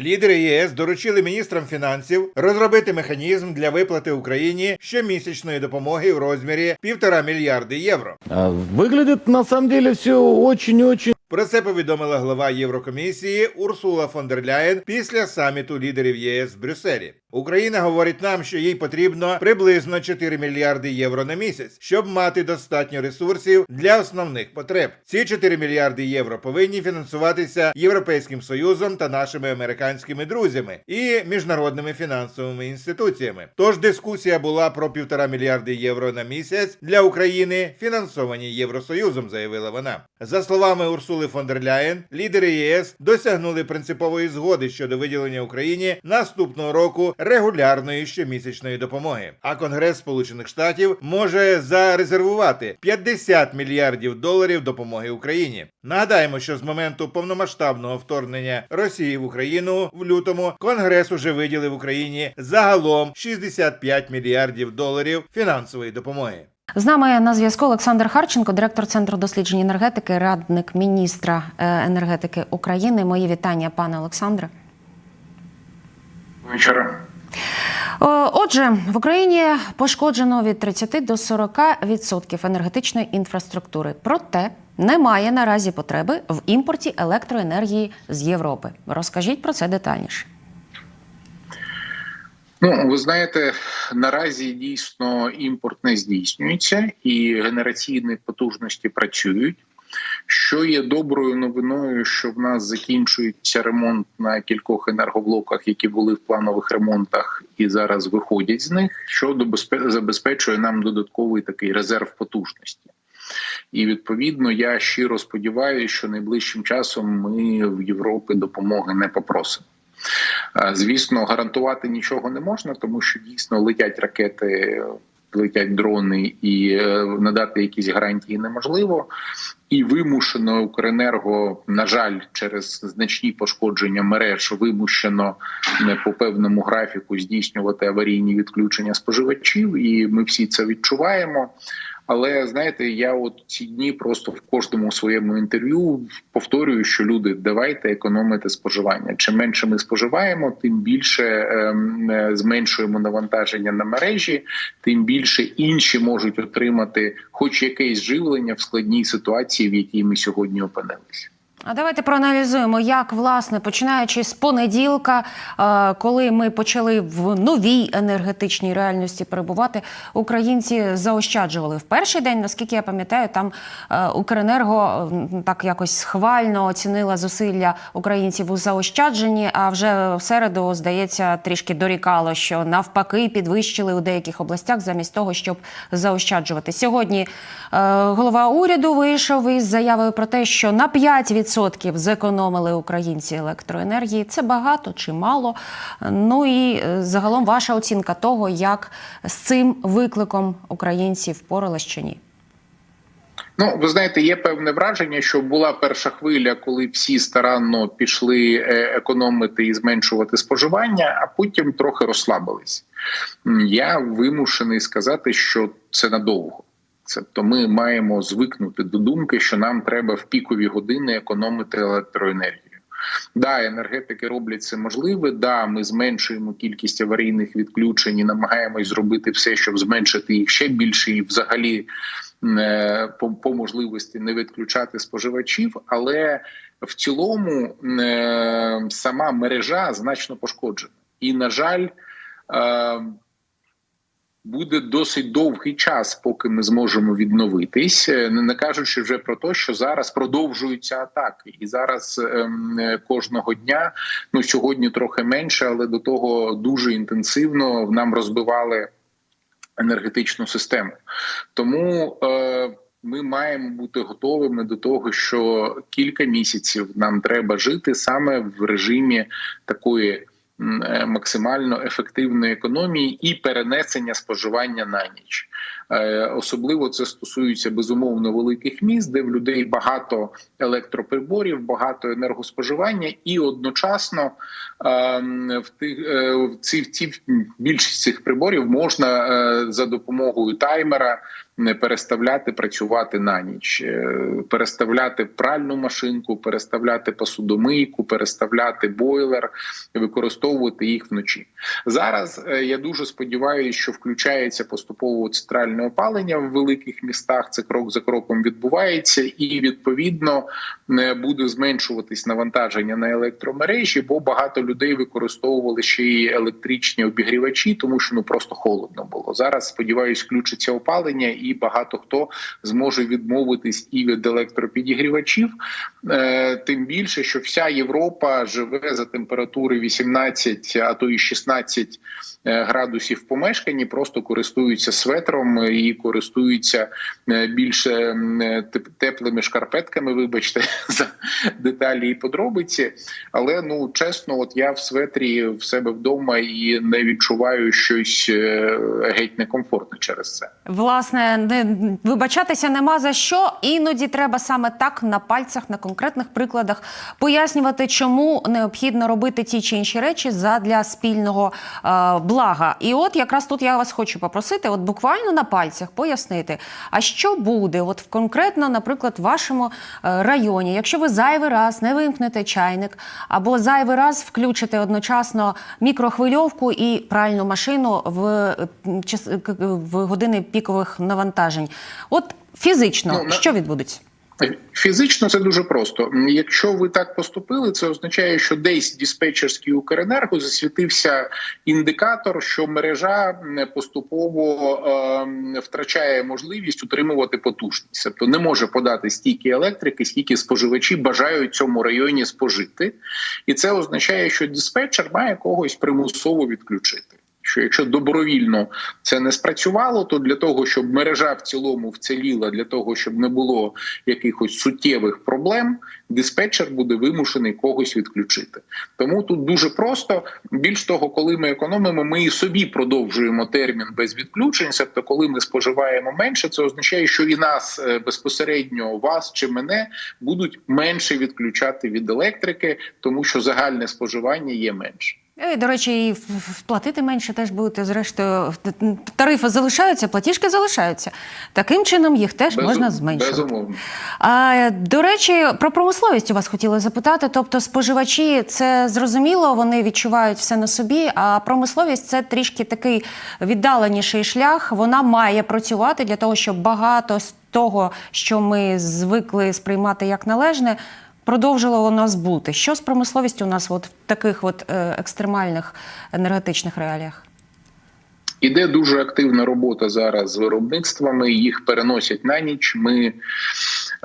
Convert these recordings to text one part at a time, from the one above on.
Лідери ЄС доручили міністрам фінансів розробити механізм для виплати Україні щомісячної допомоги в розмірі півтора мільярди євро. Виглядить на самом деле все очень-очень Про це повідомила глава Єврокомісії Урсула фон дер Ляєн після саміту лідерів ЄС в Брюсселі. Україна говорить нам, що їй потрібно приблизно 4 мільярди євро на місяць, щоб мати достатньо ресурсів для основних потреб. Ці 4 мільярди євро повинні фінансуватися Європейським Союзом та нашими американськими друзями і міжнародними фінансовими інституціями. Тож дискусія була про півтора мільярди євро на місяць для України, фінансовані Євросоюзом, заявила вона. За словами Урсули фон дер Ляєн, лідери ЄС досягнули принципової згоди щодо виділення Україні наступного року регулярної щомісячної допомоги. А Конгрес Сполучених Штатів може зарезервувати 50 мільярдів доларів допомоги Україні. Нагадаємо, що з моменту повномасштабного вторгнення Росії в Україну в лютому Конгрес уже виділив Україні загалом 65 мільярдів доларів фінансової допомоги. З нами на зв'язку Олександр Харченко, директор Центру досліджень енергетики, радник міністра е, енергетики України. Мої вітання, пане Олександре. Вечора. Е, Отже, в Україні пошкоджено від 30 до 40% енергетичної інфраструктури. Проте немає наразі потреби в імпорті електроенергії з Європи. Розкажіть про це детальніше. Ну ви знаєте, наразі дійсно імпорт не здійснюється і генераційні потужності працюють. Що є доброю новиною, що в нас закінчується ремонт на кількох енергоблоках, які були в планових ремонтах, і зараз виходять з них, що забезпечує нам додатковий такий резерв потужності. І відповідно я щиро сподіваюся, що найближчим часом ми в Європі допомоги не попросимо. Звісно, гарантувати нічого не можна, тому що дійсно летять ракети, летять дрони, і е, надати якісь гарантії неможливо. І вимушено Укренерго, на жаль, через значні пошкодження мереж вимушено не по певному графіку здійснювати аварійні відключення споживачів, і ми всі це відчуваємо. Але знаєте, я от ці дні просто в кожному своєму інтерв'ю повторюю, що люди давайте економити споживання. Чим менше ми споживаємо, тим більше ем, е, зменшуємо навантаження на мережі, тим більше інші можуть отримати хоч якесь живлення в складній ситуації, в якій ми сьогодні опинилися. А давайте проаналізуємо, як власне починаючи з понеділка, е, коли ми почали в новій енергетичній реальності перебувати, українці заощаджували в перший день. Наскільки я пам'ятаю, там е, Укренерго так якось схвально оцінила зусилля українців у заощадженні. А вже в середу, здається, трішки дорікало, що навпаки підвищили у деяких областях замість того, щоб заощаджувати. Сьогодні е, голова уряду вийшов із заявою про те, що на 5% зекономили українці електроенергії. Це багато чи мало? Ну і е, загалом ваша оцінка того, як з цим викликом українці впорались чи ні. Ну, ви знаєте, є певне враження, що була перша хвиля, коли всі старанно пішли е, економити і зменшувати споживання, а потім трохи розслабились. Я вимушений сказати, що це надовго. Тобто ми маємо звикнути до думки, що нам треба в пікові години економити електроенергію. Да, енергетики роблять це можливе. Да, ми зменшуємо кількість аварійних відключень і намагаємось зробити все, щоб зменшити їх ще більше, і взагалі е, по, по можливості не відключати споживачів. Але в цілому е, сама мережа значно пошкоджена, і на жаль. Буде досить довгий час, поки ми зможемо відновитись, Е, не кажучи вже про те, що зараз продовжуються атаки, і зараз ем, е, кожного дня, ну сьогодні трохи менше, але до того дуже інтенсивно нам розбивали енергетичну систему. Тому е, ми маємо бути готовими до того, що кілька місяців нам треба жити саме в режимі такої максимально ефективної економії і перенесення споживання на ніч. Е, Особливо це стосується безумовно великих міст, де в людей багато електроприборів, багато енергоспоживання, і одночасно ем, в тих е, в ці в ці більшість цих приборів можна е, за допомогою таймера не переставляти працювати на ніч, е, переставляти пральну машинку, переставляти посудомийку, переставляти бойлер, використовувати їх вночі. Зараз е, я дуже сподіваюся, що включається поступово центральне опалення в великих містах. Це крок за кроком відбувається, і відповідно не буде зменшуватись навантаження на електромережі, бо багато людей використовували ще й електричні обігрівачі, тому що ну просто холодно було. Зараз сподіваюсь, включиться опалення, і багато хто зможе відмовитись і від електропідігрівачів. Е, тим більше, що вся Європа живе за температури 18, а то і 16 е, градусів в помешканні, просто користуються светром і користуються е, більше теплими шкарпетками. Вибачте за деталі і подробиці. Але ну чесно, от я в светрі в себе вдома і не відчуваю щось геть некомфортне через це. Власне, не вибачатися нема за що. Іноді треба саме так на пальцях, на конкретних прикладах пояснювати, чому необхідно робити ті чи інші речі задля спільного е, блага. І от якраз тут я вас хочу попросити, от буквально на пальцях пояснити, а що буде, от конкретно, наприклад, в вашому е, районі, якщо ви зайвий раз не вимкнете чайник або зайвий раз включите одночасно мікрохвильовку і пральну машину в, е, в години пікових навантажень. От фізично, Ну, що відбудеться? Фізично це дуже просто. Якщо ви так поступили, це означає, що десь в диспетчерській Укренерго засвітився індикатор, що мережа поступово ем, втрачає можливість утримувати потужність, тобто не може подати стільки електрики, скільки споживачі бажають цьому районі спожити, і це означає, що диспетчер має когось примусово відключити. Що якщо добровільно це не спрацювало, то для того, щоб мережа в цілому вціліла, для того, щоб не було якихось суттєвих проблем, диспетчер буде вимушений когось відключити. Тому тут дуже просто. Більш того, коли ми економимо, ми і собі продовжуємо термін без відключень. Тобто, коли ми споживаємо менше, це означає, що і нас е, безпосередньо вас чи мене будуть менше відключати від електрики, тому що загальне споживання є менше. І, до речі, і платити менше теж будете. Зрештою, тарифи залишаються, платіжки залишаються. Таким чином їх теж Безу- можна зменшувати. Безумовно. А, до речі, про промисловість у вас хотіла запитати. Тобто, споживачі це зрозуміло, вони відчувають все на собі. А промисловість це трішки такий віддаленіший шлях. Вона має працювати для того, щоб багато з того, що ми звикли сприймати як належне, продовжило у нас бути. Що з промисловістю у нас от в таких от е, екстремальних енергетичних реаліях? Іде дуже активна робота зараз з виробництвами. Їх переносять на ніч. Ми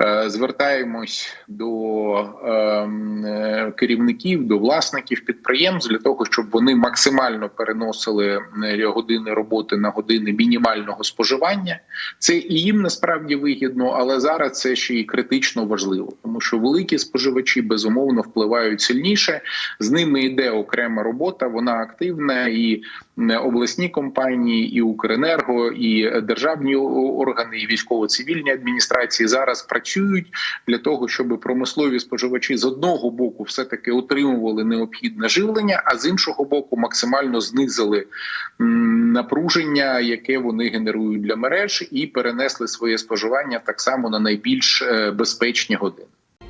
е, звертаємось до ем, е, керівників, до власників підприємств для того, щоб вони максимально переносили е, години роботи на години мінімального споживання. Це і їм насправді вигідно, але зараз це ще й критично важливо, тому що великі споживачі безумовно впливають сильніше. З ними йде окрема робота, вона активна і обласні компанії, і Укренерго, і державні органи, і військово-цивільні адміністрації зараз працюють для того, щоб промислові споживачі з одного боку все таки отримували необхідне живлення, а з іншого боку максимально знизили напруження, яке вони генерують для мереж, і перенесли своє споживання так само на найбільш е, безпечні години.